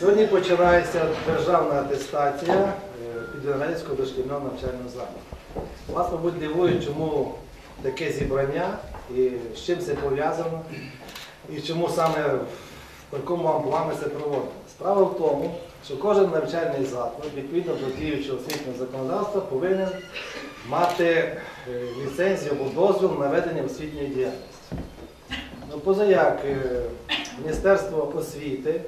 Сьогодні починається державна атестація е, дошкільного навчального закладу. Вас, мабуть, дивує, чому таке зібрання і з чим це пов'язано, і чому саме в такому амплуа це проводимо. Справа в тому, що кожен навчальний заклад, відповідно до діючого освітнього законодавства, повинен мати е, ліцензію або дозвіл на ведення освітньої діяльності. Ну, позаяк е, Міністерство освіти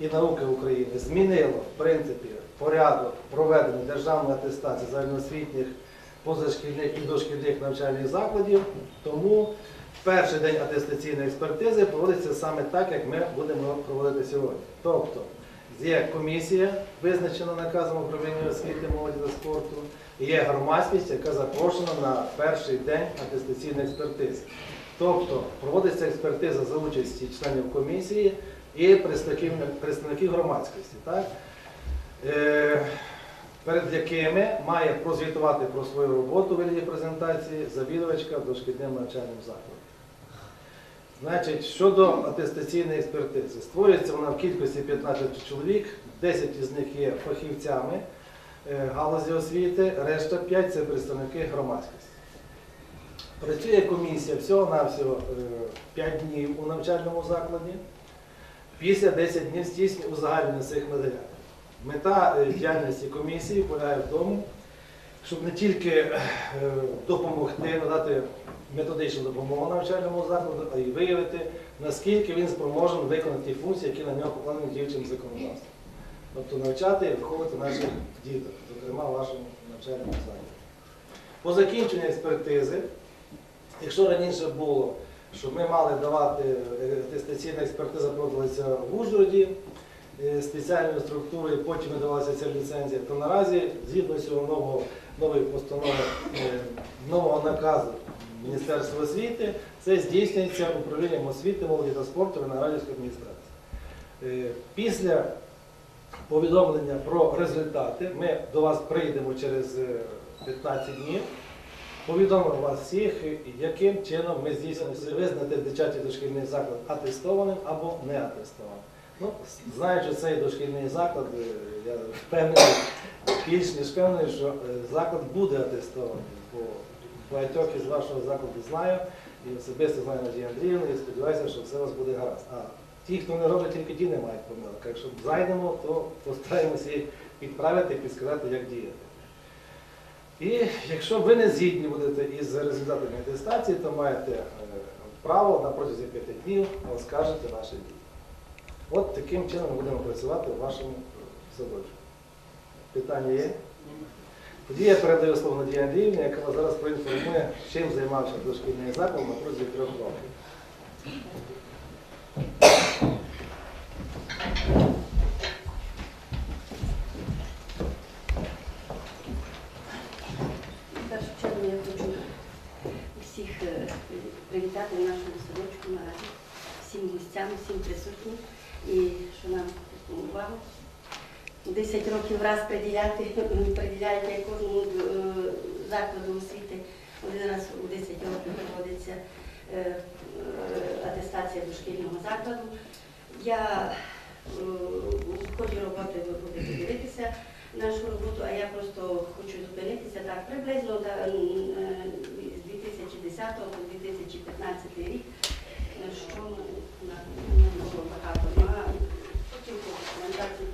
і науки України змінило в принципі порядок проведення державної атестації загальноосвітніх, позашкільних і дошкільних навчальних закладів, тому перший день атестаційної експертизи проводиться саме так, як ми будемо проводити сьогодні. Тобто є комісія, визначена наказом управління освіти, молоді та спорту, і є громадськість, яка запрошена на перший день атестаційної експертизи. Тобто проводиться експертиза за участі членів комісії і представників, громадськості, так? Е, перед якими має прозвітувати про свою роботу у вигляді презентації завідувачка дошкільним навчальним закладом. Значить, щодо атестаційної експертизи, створюється вона в кількості 15 чоловік, 10 із них є фахівцями е, галузі освіти, решта 5 це представники громадськості. Працює комісія всього-навсього 5 днів у навчальному закладі. Після 10 днів здійснює узагальнення цих матеріалів. Мета е, діяльності комісії полягає в тому, щоб не тільки е, допомогти, надати методичну допомогу навчальному закладу, а й виявити, наскільки він спроможен виконати ті функції, які на нього покладені діючим законодавством. Тобто навчати і виховувати наших діток, зокрема вашому навчальному закладі. По закінченню експертизи, якщо раніше було, що ми мали давати е, атестаційна експертиза проводилася в Ужгороді е, спеціальною структурою, потім видавалася ця ліцензія, то наразі, згідно цього нового, нової постанови, е, нового наказу Міністерства освіти, це здійснюється управлінням освіти, молоді та спорту Виноградівської адміністрації. Після повідомлення про результати ми до вас прийдемо через е, 15 днів. Повідомимо вас всіх, яким чином ми здійснюємо визнати дитячий дошкільний заклад атестованим або не атестованим. Ну, знаючи цей дошкільний заклад, е, я впевнений, більш ніж впевнений, що е, заклад буде атестований. Бо багатьох із вашого закладу знаю, і особисто знаю Надію Андріївну, і сподіваюся, що все у вас буде гаразд. А ті, хто не робить, тільки ті не мають помилок. Якщо зайдемо, то постараємося їх підправити і підсказати, як діяти. І якщо ви не згідні будете із результатами атестації, то маєте е, право на протязі п'яти днів оскаржити наші дії. От таким чином ми будемо працювати у вашому садочку. Питання є? Тоді я передаю слово Надії Андріївні, яка вас зараз проінформує, чим займався дошкільний заклад на протязі трьох років. В першу чергу я хочу всіх е, привітати в нашому садочку наразі, всім гостям, всім присутнім і що нам таку увагу. 10 років раз приділяти, приділяєте кожному е, закладу освіти. Один раз у 10 років проводиться е, е, атестація дошкільного закладу. Я в ході роботи ви будете дивитися нашу роботу, а я просто хочу зупинитися так приблизно 2010 по 2015 рік, що не було багато. Потім по документації